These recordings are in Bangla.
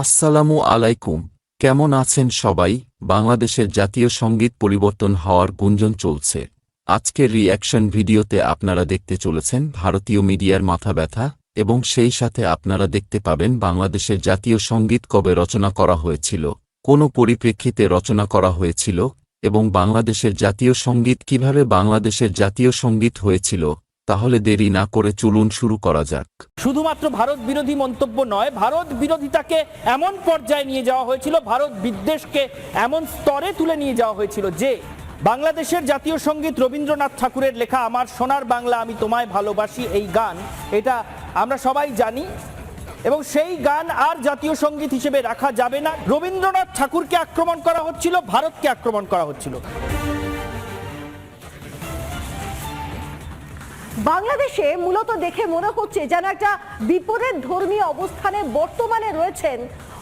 আসসালামু আলাইকুম। কেমন আছেন সবাই? বাংলাদেশের জাতীয় সংগীত পরিবর্তন হওয়ার গুঞ্জন চলছে। আজকের রিঅ্যাকশন ভিডিওতে আপনারা দেখতে চলেছেন ভারতীয় মিডিয়ার মাথা ব্যথা এবং সেই সাথে আপনারা দেখতে পাবেন বাংলাদেশের জাতীয় সংগীত কবে রচনা করা হয়েছিল, কোন পরিপ্রেক্ষিতে রচনা করা হয়েছিল এবং বাংলাদেশের জাতীয় সংগীত কীভাবে বাংলাদেশের জাতীয় সংগীত হয়েছিল তাহলে দেরি না করে চলুন শুরু করা যাক। শুধুমাত্র ভারত বিরোধী মন্তব্য নয়, ভারত বিরোধিতাকে এমন পর্যায়ে নিয়ে যাওয়া হয়েছিল, ভারত বিদ্বেষকে এমন স্তরে তুলে নিয়ে যাওয়া হয়েছিল যে, বাংলাদেশের জাতীয় সংগীত রবীন্দ্রনাথ ঠাকুরের লেখা আমার সোনার বাংলা আমি তোমায় ভালোবাসি এই গান, এটা আমরা সবাই জানি এবং সেই গান আর জাতীয় সংগীত হিসেবে রাখা যাবে না। রবীন্দ্রনাথ ঠাকুরকে আক্রমণ করা হচ্ছিল, ভারতকে আক্রমণ করা হচ্ছিল। বাংলাদেশে মূলত দেখে মনে হচ্ছে যেন একটা বিপরীত ধর্মীয় অবস্থানে বর্তমানে রয়েছেন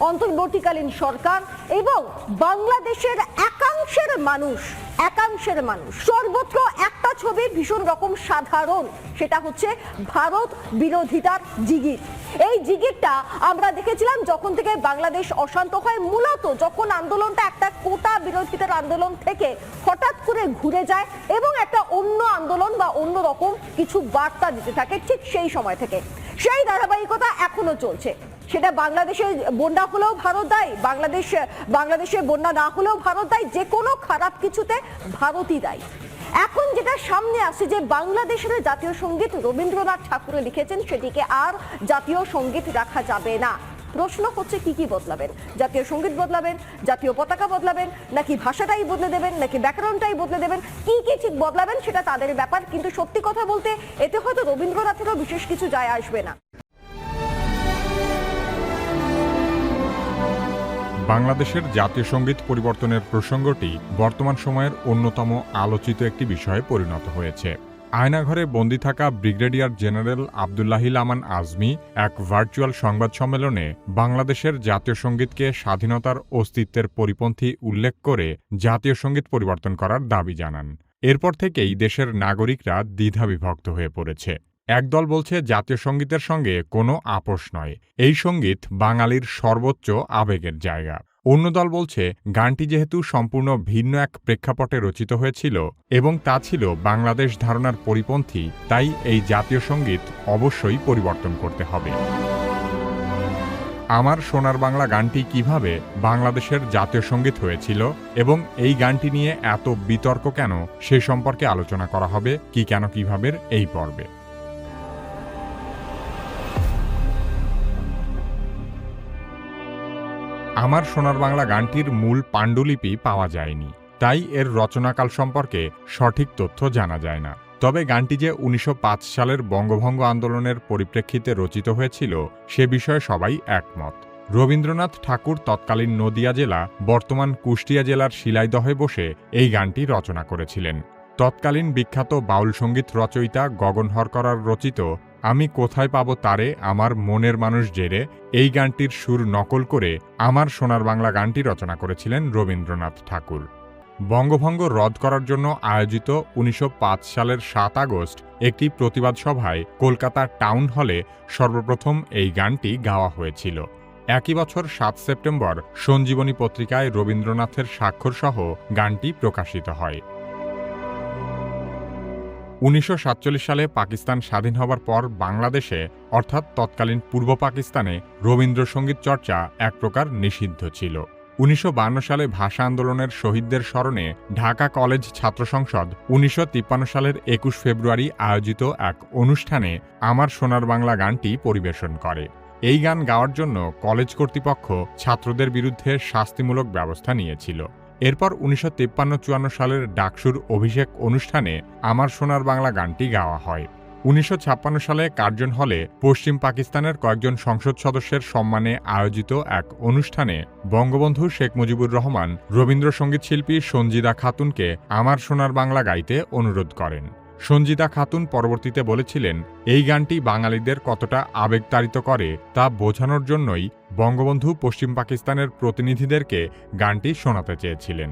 অন্তর্বর্তীকালীন সরকার এবং বাংলাদেশের একাংশের মানুষ একাংশের মানুষ। সর্বত্র একটা ছবি ভীষণ রকম সাধারণ, সেটা হচ্ছে ভারত বিরোধিতার জিগির। এই জিগিরটা আমরা দেখেছিলাম যখন থেকে বাংলাদেশ অশান্ত হয়, মূলত যখন আন্দোলনটা একটা কোটা বিরোধিতার আন্দোলন থেকে হঠাৎ করে ঘুরে যায় এবং একটা অন্য আন্দোলন বা অন্য রকম কিছু বার্তা দিতে থাকে ঠিক সেই সময় থেকে। সেই ধারাবাহিকতা এখনও চলছে। সেটা বাংলাদেশে বন্যা হলেও ভারত দায়ী, বাংলাদেশ, বাংলাদেশে বন্যা না হলেও ভারত দায়ী, যে কোনো খারাপ কিছুতে ভারতই দায়ী। এখন যেটা সামনে আসছে যে বাংলাদেশের জাতীয় সংগীত রবীন্দ্রনাথ ঠাকুর লিখেছেন, সেটিকে আর জাতীয় সংগীত রাখা যাবে না। প্রশ্ন হচ্ছে কি কি বদলাবেন? জাতীয় সংগীত বদলাবেন, জাতীয় পতাকা বদলাবেন, নাকি ভাষাটাই বদলে দেবেন, নাকি ব্যাকরণটাই বদলে দেবেন? কি কি ঠিক বদলাবেন সেটা তাদের ব্যাপার, কিন্তু সত্যি কথা বলতে এতে হয়তো রবীন্দ্রনাথেরও বিশেষ কিছু যায় আসবে না। বাংলাদেশের জাতীয় সংগীত পরিবর্তনের প্রসঙ্গটি বর্তমান সময়ের অন্যতম আলোচিত একটি বিষয়ে পরিণত হয়েছে। আয়নাঘরে বন্দী থাকা ব্রিগেডিয়ার জেনারেল আবদুল্লাহিল আমান আজমি এক ভার্চুয়াল সংবাদ সম্মেলনে বাংলাদেশের জাতীয় সঙ্গীতকে স্বাধীনতার অস্তিত্বের পরিপন্থী উল্লেখ করে জাতীয় সংগীত পরিবর্তন করার দাবি জানান। এরপর থেকেই দেশের নাগরিকরা দ্বিধাবিভক্ত হয়ে পড়েছে। একদল বলছে জাতীয় সঙ্গীতের সঙ্গে কোনো আপোষ নয়। এই সংগীত বাঙালির সর্বোচ্চ আবেগের জায়গা। অন্য দল বলছে, গানটি যেহেতু সম্পূর্ণ ভিন্ন এক প্রেক্ষাপটে রচিত হয়েছিল এবং তা ছিল বাংলাদেশ ধারণার পরিপন্থী, তাই এই জাতীয় সংগীত অবশ্যই পরিবর্তন করতে হবে। আমার সোনার বাংলা গানটি কীভাবে বাংলাদেশের জাতীয় সংগীত হয়েছিল এবং এই গানটি নিয়ে এত বিতর্ক কেন, সে সম্পর্কে আলোচনা করা হবে, কি কেন কীভাবে এই পর্বে। আমার সোনার বাংলা গানটির মূল পাণ্ডুলিপি পাওয়া যায়নি, তাই এর রচনাকাল সম্পর্কে সঠিক তথ্য জানা যায় না। তবে গানটি যে উনিশশো পাঁচ সালের বঙ্গভঙ্গ আন্দোলনের পরিপ্রেক্ষিতে রচিত হয়েছিল, সে বিষয়ে সবাই একমত। রবীন্দ্রনাথ ঠাকুর তৎকালীন নদিয়া জেলা, বর্তমান কুষ্টিয়া জেলার শিলাইদহে বসে এই গানটি রচনা করেছিলেন। তৎকালীন বিখ্যাত বাউল সংগীত রচয়িতা গগন হরকরার রচিত আমি কোথায় পাব তারে আমার মনের মানুষ জেরে এই গানটির সুর নকল করে আমার সোনার বাংলা গানটি রচনা করেছিলেন রবীন্দ্রনাথ ঠাকুর। বঙ্গভঙ্গ রদ করার জন্য আয়োজিত উনিশশো পাঁচ সালের সাত আগস্ট একটি প্রতিবাদ সভায় কলকাতার টাউন হলে সর্বপ্রথম এই গানটি গাওয়া হয়েছিল। একই বছর সাত সেপ্টেম্বর সঞ্জীবনী পত্রিকায় রবীন্দ্রনাথের স্বাক্ষরসহ গানটি প্রকাশিত হয়। উনিশশো সাতচল্লিশ সালে পাকিস্তান স্বাধীন হবার পর বাংলাদেশে, অর্থাৎ তৎকালীন পূর্ব পাকিস্তানে, রবীন্দ্রসঙ্গীত চর্চা এক প্রকার নিষিদ্ধ ছিল। উনিশশো সালে ভাষা আন্দোলনের শহীদদের স্মরণে ঢাকা কলেজ ছাত্র সংসদ উনিশশো তিপ্পান্ন সালের একুশ ফেব্রুয়ারি আয়োজিত এক অনুষ্ঠানে আমার সোনার বাংলা গানটি পরিবেশন করে। এই গান গাওয়ার জন্য কলেজ কর্তৃপক্ষ ছাত্রদের বিরুদ্ধে শাস্তিমূলক ব্যবস্থা নিয়েছিল। এরপর উনিশশো তেপ্পান্ন চুয়ান্ন সালের ডাকসুর অভিষেক অনুষ্ঠানে আমার সোনার বাংলা গানটি গাওয়া হয়। উনিশশো ছাপ্পান্ন সালে কার্জন হলে পশ্চিম পাকিস্তানের কয়েকজন সংসদ সদস্যের সম্মানে আয়োজিত এক অনুষ্ঠানে বঙ্গবন্ধু শেখ মুজিবুর রহমান রবীন্দ্রসঙ্গীত শিল্পী সঞ্জিদা খাতুনকে আমার সোনার বাংলা গাইতে অনুরোধ করেন। সঞ্জিদা খাতুন পরবর্তীতে বলেছিলেন, এই গানটি বাঙালিদের কতটা আবেগতাড়িত করে তা বোঝানোর জন্যই বঙ্গবন্ধু পশ্চিম পাকিস্তানের প্রতিনিধিদেরকে গানটি শোনাতে চেয়েছিলেন।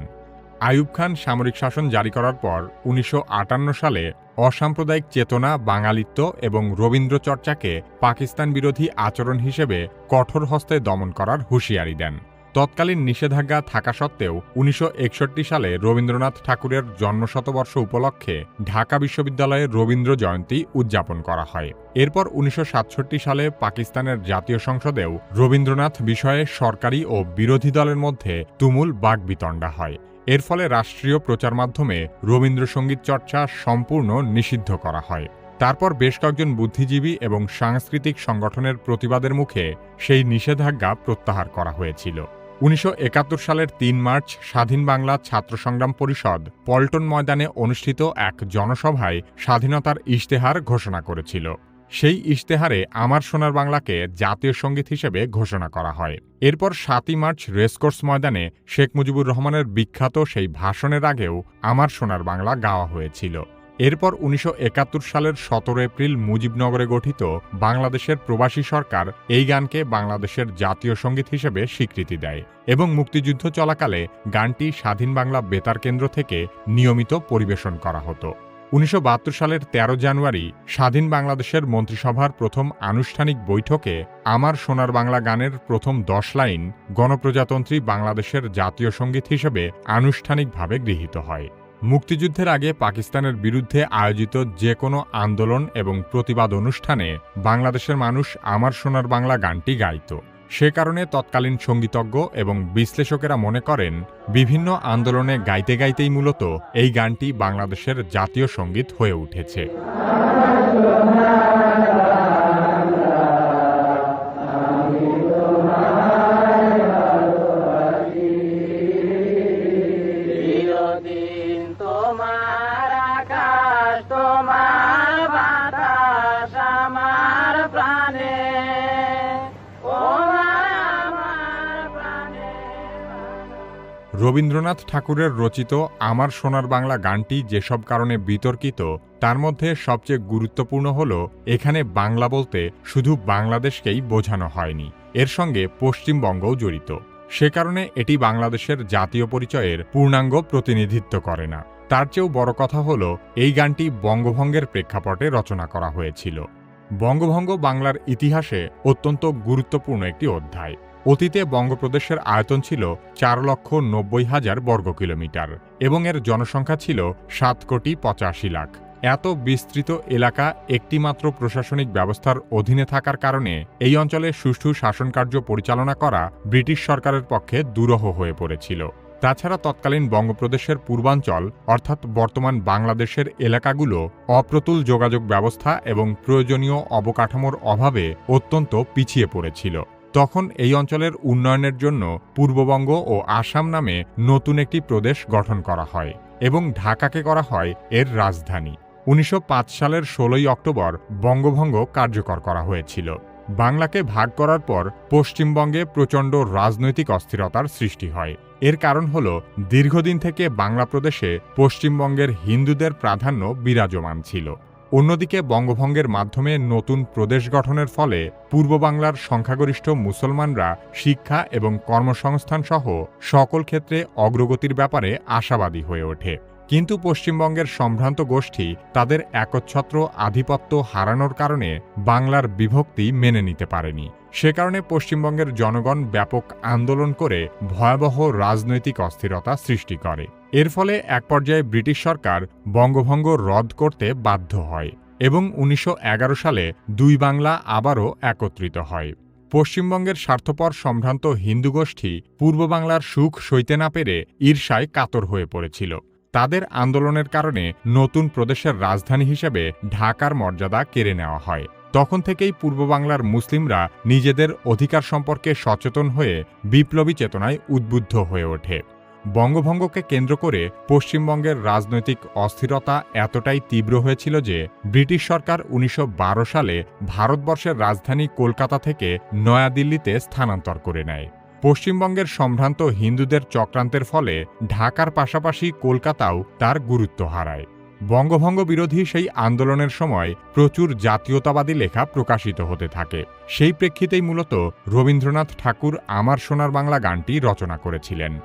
আইয়ুব খান সামরিক শাসন জারি করার পর উনিশশো আটান্ন সালে অসাম্প্রদায়িক চেতনা, বাঙালিত্ব এবং রবীন্দ্র চর্চাকে পাকিস্তান বিরোধী আচরণ হিসেবে কঠোর হস্তে দমন করার হুঁশিয়ারি দেন। তৎকালীন নিষেধাজ্ঞা থাকা সত্ত্বেও উনিশশো একষট্টি সালে রবীন্দ্রনাথ ঠাকুরের জন্মশতবর্ষ উপলক্ষে ঢাকা বিশ্ববিদ্যালয়ে রবীন্দ্র জয়ন্তী উদযাপন করা হয়। এরপর উনিশশো সাতষট্টি সালে পাকিস্তানের জাতীয় সংসদেও রবীন্দ্রনাথ বিষয়ে সরকারি ও বিরোধী দলের মধ্যে তুমুল বাগবিতণ্ডা হয়। এর ফলে রাষ্ট্রীয় প্রচার মাধ্যমে রবীন্দ্রসঙ্গীত চর্চা সম্পূর্ণ নিষিদ্ধ করা হয়। তারপর বেশ কয়েকজন বুদ্ধিজীবী এবং সাংস্কৃতিক সংগঠনের প্রতিবাদের মুখে সেই নিষেধাজ্ঞা প্রত্যাহার করা হয়েছিল। উনিশশো একাত্তর সালের তিন মার্চ স্বাধীন বাংলা ছাত্র সংগ্রাম পরিষদ পল্টন ময়দানে অনুষ্ঠিত এক জনসভায় স্বাধীনতার ইশতেহার ঘোষণা করেছিল। সেই ইশতেহারে আমার সোনার বাংলাকে জাতীয় সংগীত হিসেবে ঘোষণা করা হয়। এরপর সাতই মার্চ রেসকোর্স ময়দানে শেখ মুজিবুর রহমানের বিখ্যাত সেই ভাষণের আগেও আমার সোনার বাংলা গাওয়া হয়েছিল। এরপর উনিশশো একাত্তর সালের সতেরো এপ্রিল মুজিবনগরে গঠিত বাংলাদেশের প্রবাসী সরকার এই গানকে বাংলাদেশের জাতীয় সংগীত হিসেবে স্বীকৃতি দেয় এবং মুক্তিযুদ্ধ চলাকালে গানটি স্বাধীন বাংলা বেতার কেন্দ্র থেকে নিয়মিত পরিবেশন করা হতো। উনিশশো বাহাত্তর সালের ১৩ জানুয়ারি স্বাধীন বাংলাদেশের মন্ত্রিসভার প্রথম আনুষ্ঠানিক বৈঠকে আমার সোনার বাংলা গানের প্রথম দশ লাইন গণপ্রজাতন্ত্রী বাংলাদেশের জাতীয় সংগীত হিসেবে আনুষ্ঠানিকভাবে গৃহীত হয়। মুক্তিযুদ্ধের আগে পাকিস্তানের বিরুদ্ধে আয়োজিত যে কোনো আন্দোলন এবং প্রতিবাদ অনুষ্ঠানে বাংলাদেশের মানুষ আমার সোনার বাংলা গানটি গাইত। সে কারণে তৎকালীন সঙ্গীতজ্ঞ এবং বিশ্লেষকেরা মনে করেন, বিভিন্ন আন্দোলনে গাইতে গাইতেই মূলত এই গানটি বাংলাদেশের জাতীয় সংগীত হয়ে উঠেছে। রবীন্দ্রনাথ ঠাকুরের রচিত আমার সোনার বাংলা গানটি যেসব কারণে বিতর্কিত, তার মধ্যে সবচেয়ে গুরুত্বপূর্ণ হল, এখানে বাংলা বলতে শুধু বাংলাদেশকেই বোঝানো হয়নি, এর সঙ্গে পশ্চিমবঙ্গও জড়িত। সে কারণে এটি বাংলাদেশের জাতীয় পরিচয়ের পূর্ণাঙ্গ প্রতিনিধিত্ব করে না। তার চেয়েও বড় কথা হল, এই গানটি বঙ্গভঙ্গের প্রেক্ষাপটে রচনা করা হয়েছিল। বঙ্গভঙ্গ বাংলার ইতিহাসে অত্যন্ত গুরুত্বপূর্ণ একটি অধ্যায়। অতীতে বঙ্গপ্রদেশের আয়তন ছিল চার লক্ষ নব্বই হাজার বর্গ কিলোমিটার এবং এর জনসংখ্যা ছিল সাত কোটি পঁচাশি লাখ। এত বিস্তৃত এলাকা একটিমাত্র প্রশাসনিক ব্যবস্থার অধীনে থাকার কারণে এই অঞ্চলে সুষ্ঠু শাসনকার্য পরিচালনা করা ব্রিটিশ সরকারের পক্ষে দুরূহ হয়ে পড়েছিল। তাছাড়া তৎকালীন বঙ্গপ্রদেশের পূর্বাঞ্চল, অর্থাৎ বর্তমান বাংলাদেশের এলাকাগুলো, অপ্রতুল যোগাযোগ ব্যবস্থা এবং প্রয়োজনীয় অবকাঠামোর অভাবে অত্যন্ত পিছিয়ে পড়েছিল। তখন এই অঞ্চলের উন্নয়নের জন্য পূর্ববঙ্গ ও আসাম নামে নতুন একটি প্রদেশ গঠন করা হয় এবং ঢাকাকে করা হয় এর রাজধানী। উনিশশো পাঁচ সালের ষোলোই অক্টোবর বঙ্গভঙ্গ কার্যকর করা হয়েছিল। বাংলাকে ভাগ করার পর পশ্চিমবঙ্গে প্রচণ্ড রাজনৈতিক অস্থিরতার সৃষ্টি হয়। এর কারণ হল দীর্ঘদিন থেকে বাংলা প্রদেশে পশ্চিমবঙ্গের হিন্দুদের প্রাধান্য বিরাজমান ছিল। অন্যদিকে বঙ্গভঙ্গের মাধ্যমে নতুন প্রদেশ গঠনের ফলে পূর্ব বাংলার সংখ্যাগরিষ্ঠ মুসলমানরা শিক্ষা এবং কর্মসংস্থান সহ সকল ক্ষেত্রে অগ্রগতির ব্যাপারে আশাবাদী হয়ে ওঠে। কিন্তু পশ্চিমবঙ্গের সম্ভ্রান্ত গোষ্ঠী তাদের একচ্ছত্র আধিপত্য হারানোর কারণে বাংলার বিভক্তি মেনে নিতে পারেনি। সে কারণে পশ্চিমবঙ্গের জনগণ ব্যাপক আন্দোলন করে ভয়াবহ রাজনৈতিক অস্থিরতা সৃষ্টি করে। এর ফলে এক পর্যায়ে ব্রিটিশ সরকার বঙ্গভঙ্গ রদ করতে বাধ্য হয় এবং উনিশশো এগারো সালে দুই বাংলা আবারও একত্রিত হয়। পশ্চিমবঙ্গের স্বার্থপর সম্ভ্রান্ত হিন্দু গোষ্ঠী পূর্ব বাংলার সুখ সইতে না পেরে ঈর্ষায় কাতর হয়ে পড়েছিল। তাদের আন্দোলনের কারণে নতুন প্রদেশের রাজধানী হিসেবে ঢাকার মর্যাদা কেড়ে নেওয়া হয়। তখন থেকেই পূর্ব বাংলার মুসলিমরা নিজেদের অধিকার সম্পর্কে সচেতন হয়ে বিপ্লবী চেতনায় উদ্বুদ্ধ হয়ে ওঠে। বঙ্গভঙ্গকে কেন্দ্র করে পশ্চিমবঙ্গের রাজনৈতিক অস্থিরতা এতটাই তীব্র হয়েছিল যে ব্রিটিশ সরকার উনিশশো বারো সালে ভারতবর্ষের রাজধানী কলকাতা থেকে নয়াদিল্লিতে স্থানান্তর করে নেয়। পশ্চিমবঙ্গের সম্ভ্রান্ত হিন্দুদের চক্রান্তের ফলে ঢাকার পাশাপাশি কলকাতাও তার গুরুত্ব হারায়। বঙ্গভঙ্গ বিরোধী সেই আন্দোলনের সময় প্রচুর জাতীয়তাবাদী লেখা প্রকাশিত হতে থাকে। সেই প্রেক্ষিতেই মূলত রবীন্দ্রনাথ ঠাকুর আমার সোনার বাংলা গানটি রচনা করেছিলেন।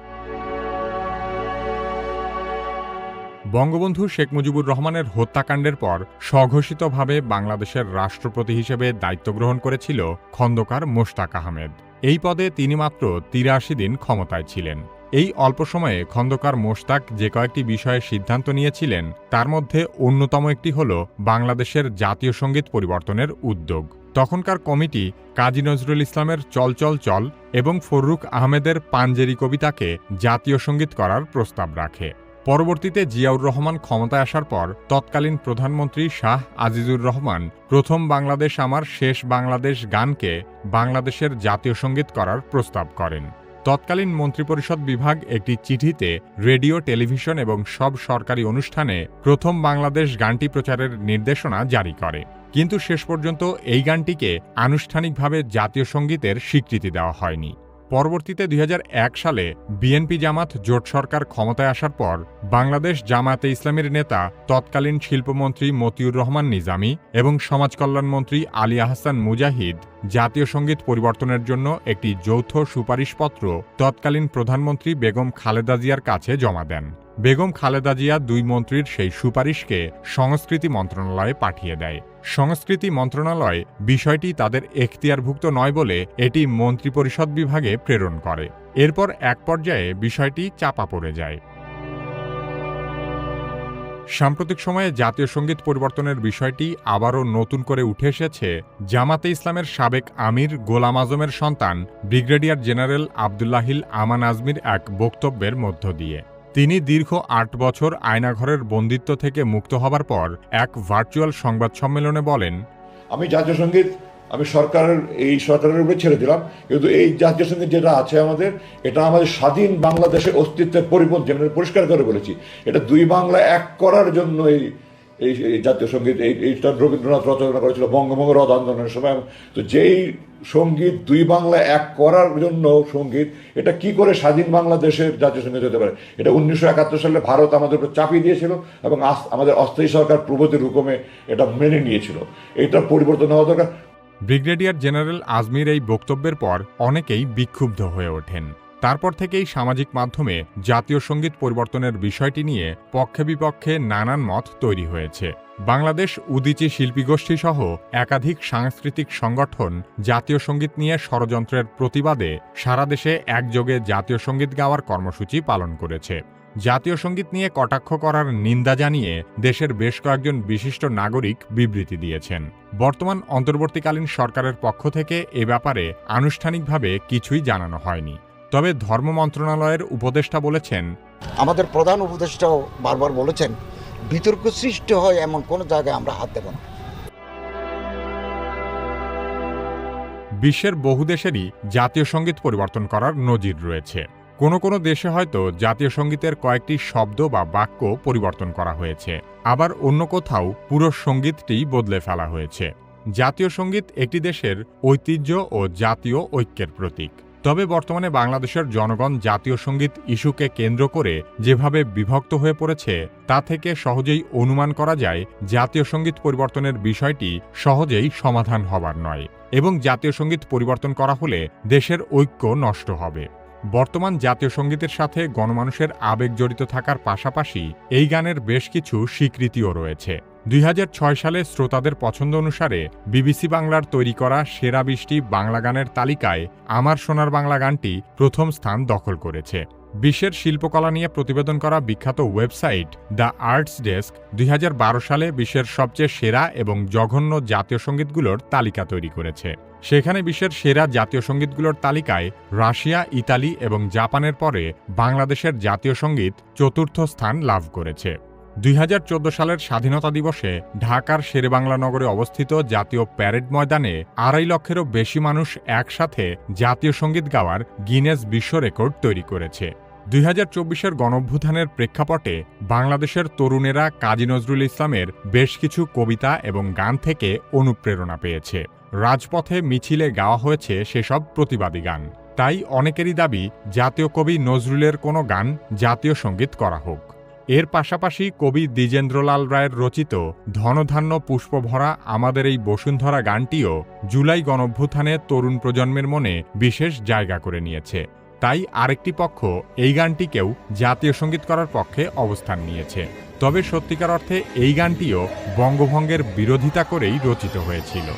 বঙ্গবন্ধু শেখ মুজিবুর রহমানের হত্যাকাণ্ডের পর স্বঘোষিতভাবে বাংলাদেশের রাষ্ট্রপতি হিসেবে দায়িত্ব গ্রহণ করেছিল খন্দকার মোশতাক আহমেদ। এই পদে তিনি মাত্র তিরাশি দিন ক্ষমতায় ছিলেন। এই অল্প সময়ে খন্দকার মোশতাক যে কয়েকটি বিষয়ে সিদ্ধান্ত নিয়েছিলেন, তার মধ্যে অন্যতম একটি হল বাংলাদেশের জাতীয় সংগীত পরিবর্তনের উদ্যোগ। তখনকার কমিটি কাজী নজরুল ইসলামের চল চল চল এবং ফররুখ আহমেদের পাঞ্জেরি কবিতাকে জাতীয় সংগীত করার প্রস্তাব রাখে। পরবর্তীতে জিয়াউর রহমান ক্ষমতায় আসার পর তৎকালীন প্রধানমন্ত্রী শাহ আজিজুর রহমান প্রথম বাংলাদেশ আমার, শেষ বাংলাদেশ গানকে বাংলাদেশের জাতীয় সংগীত করার প্রস্তাব করেন। তৎকালীন মন্ত্রিপরিষদ বিভাগ একটি চিঠিতে রেডিও, টেলিভিশন এবং সব সরকারি অনুষ্ঠানে প্রথম বাংলাদেশ গানটি প্রচারের নির্দেশনা জারি করে। কিন্তু শেষ পর্যন্ত এই গানটিকে আনুষ্ঠানিকভাবে জাতীয় সঙ্গীতের স্বীকৃতি দেওয়া হয়নি। পরবর্তীতে দুই হাজার এক সালে বিএনপি জামাত জোট সরকার ক্ষমতায় আসার পর বাংলাদেশ জামায়াতে ইসলামের নেতা, তৎকালীন শিল্পমন্ত্রী মতিউর রহমান নিজামী এবং সমাজ কল্যাণমন্ত্রী আলী আহসান মুজাহিদ জাতীয় সংগীত পরিবর্তনের জন্য একটি যৌথ সুপারিশপত্র তৎকালীন প্রধানমন্ত্রী বেগম খালেদা জিয়ার কাছে জমা দেন। বেগম খালেদা জিয়া দুই মন্ত্রীর সেই সুপারিশকে সংস্কৃতি মন্ত্রণালয়ে পাঠিয়ে দেয়। সংস্কৃতি মন্ত্রণালয় বিষয়টি তাদের এখতিয়ারভুক্ত নয় বলে এটি মন্ত্রিপরিষদ বিভাগে প্রেরণ করে। এরপর এক পর্যায়ে বিষয়টি চাপা পড়ে যায়। সাম্প্রতিক সময়ে জাতীয় সংগীত পরিবর্তনের বিষয়টি আবারও নতুন করে উঠে এসেছে। জামাতে ইসলামের সাবেক আমির গোলাম আজমের সন্তান ব্রিগেডিয়ার জেনারেল আবদুল্লাহিল আমান আজমির এক বক্তব্যের মধ্য দিয়ে। তিনি দীর্ঘ আট বছর আয়নাঘরের বন্দিত্ব থেকে মুক্ত হবার পর এক ভার্চুয়াল সংবাদ সম্মেলনে বলেন, আমি জাতীয় সংগীত, আমি সরকারের, এই সরকারের উপরে ছেড়ে দিলাম। কিন্তু এই জাতীয় সংগীত যেটা আছে আমাদের, এটা আমাদের স্বাধীন বাংলাদেশের অস্তিত্বের পরিপন্থী আমি পরিষ্কার করে বলেছি, এটা দুই বাংলা এক করার জন্য এই এই জাতীয় সংগীত, এই এইটা রবীন্দ্রনাথ রচনা করেছিল বঙ্গভঙ্গ রদ আন্দোলনের সময়। তো যেই সংগীত দুই বাংলা এক করার জন্য সংগীত, এটা কি করে স্বাধীন বাংলাদেশের জাতীয় সংগীত হতে পারে? এটা উনিশশো একাত্তর সালে ভারত আমাদের উপর চাপিয়ে দিয়েছিল এবং আমাদের অস্থায়ী সরকার প্রগতির হুকুমে এটা মেনে নিয়েছিল। এটা পরিবর্তন হওয়া দরকার। ব্রিগেডিয়ার জেনারেল আজমির এই বক্তব্যের পর অনেকেই বিক্ষুব্ধ হয়ে ওঠেন। তারপর থেকেই সামাজিক মাধ্যমে জাতীয় সংগীত পরিবর্তনের বিষয়টি নিয়ে পক্ষে বিপক্ষে নানান মত তৈরি হয়েছে। বাংলাদেশ উদিচি শিল্পী গোষ্ঠী সহ একাধিক সাংস্কৃতিক সংগঠন জাতীয় সংগীত নিয়ে ষড়যন্ত্রের প্রতিবাদে সারা দেশে একযোগে জাতীয় সংগীত গাওয়ার কর্মসূচি পালন করেছে। জাতীয় সংগীত নিয়ে কটাক্ষ করার নিন্দা জানিয়ে দেশের বেশ কয়েকজন বিশিষ্ট নাগরিক বিবৃতি দিয়েছেন। বর্তমান অন্তর্বর্তীকালীন সরকারের পক্ষ থেকে এ ব্যাপারে আনুষ্ঠানিকভাবে কিছুই জানানো হয়নি। তবে ধর্ম মন্ত্রণালয়ের উপদেষ্টা বলেছেন আমাদের প্রধান উপদেষ্টাও বারবার বলেছেন বিতর্ক সৃষ্টি হয় এমন কোনো জায়গায় আমরা হাত দেব না। বিশ্বের বহু দেশেরই জাতীয় সংগীত পরিবর্তন করার নজির রয়েছে। কোনো কোনো দেশে হয়তো জাতীয় সঙ্গীতের কয়েকটি শব্দ বা বাক্য পরিবর্তন করা হয়েছে। আবার অন্য কোথাও পুরো সঙ্গীতটি বদলে ফেলা হয়েছে। জাতীয় সংগীত একটি দেশের ঐতিহ্য ও জাতীয় ঐক্যের প্রতীক। তবে বর্তমানে বাংলাদেশের জনগণ জাতীয় সংগীত ইস্যুকে কেন্দ্র করে যেভাবে বিভক্ত হয়ে পড়েছে, তা থেকে সহজেই অনুমান করা যায় জাতীয় সংগীত পরিবর্তনের বিষয়টি সহজেই সমাধান হবার নয় এবং জাতীয় সংগীত পরিবর্তন করা হলে দেশের ঐক্য নষ্ট হবে। বর্তমান জাতীয় সঙ্গীতের সাথে গণমানুষের আবেগ জড়িত থাকার পাশাপাশি এই গানের বেশ কিছু স্বীকৃতিও রয়েছে। দুই হাজার ছয় সালে শ্রোতাদের পছন্দ অনুসারে বিবিসি বাংলার তৈরি করা সেরা বৃষ্টি বাংলা গানের তালিকায় আমার সোনার বাংলা গানটি প্রথম স্থান দখল করেছে। বিশ্বের শিল্পকলা নিয়ে প্রতিবেদন করা বিখ্যাত ওয়েবসাইট দ্য আর্টস ডেস্ক দুই হাজার বারো সালে বিশ্বের সবচেয়ে সেরা এবং জঘন্য জাতীয় সঙ্গীতগুলোর তালিকা তৈরি করেছে। সেখানে বিশ্বের সেরা জাতীয় সঙ্গীতগুলোর তালিকায় রাশিয়া, ইতালি এবং জাপানের পরে বাংলাদেশের জাতীয় সংগীত চতুর্থ স্থান লাভ করেছে। দুই হাজার চোদ্দ সালের স্বাধীনতা দিবসে ঢাকার শেরেবাংলা নগরে অবস্থিত জাতীয় প্যারেড ময়দানে আড়াই লক্ষেরও বেশি মানুষ একসাথে জাতীয় সংগীত গাওয়ার গিনেস বিশ্ব রেকর্ড তৈরি করেছে। দুই হাজার চব্বিশের গণভ্যুত্থানের প্রেক্ষাপটে বাংলাদেশের তরুণেরা কাজী নজরুল ইসলামের বেশ কিছু কবিতা এবং গান থেকে অনুপ্রেরণা পেয়েছে। রাজপথে মিছিলে গাওয়া হয়েছে সেসব প্রতিবাদী গান। তাই অনেকেরই দাবি, জাতীয় কবি নজরুলের কোনো গান জাতীয় সংগীত করা হোক। এর পাশাপাশি কবি দ্বিজেন্দ্রলাল রায়ের রচিত ধনধান্য পুষ্পভরা আমাদের এই বসুন্ধরা গানটিও জুলাই গণভ্যুত্থানে তরুণ প্রজন্মের মনে বিশেষ জায়গা করে নিয়েছে। তাই আরেকটি পক্ষ এই গানটিকেও জাতীয় সংগীত করার পক্ষে অবস্থান নিয়েছে। তবে সত্যিকার অর্থে এই গানটিও বঙ্গভঙ্গের বিরোধিতা করেই রচিত হয়েছিল।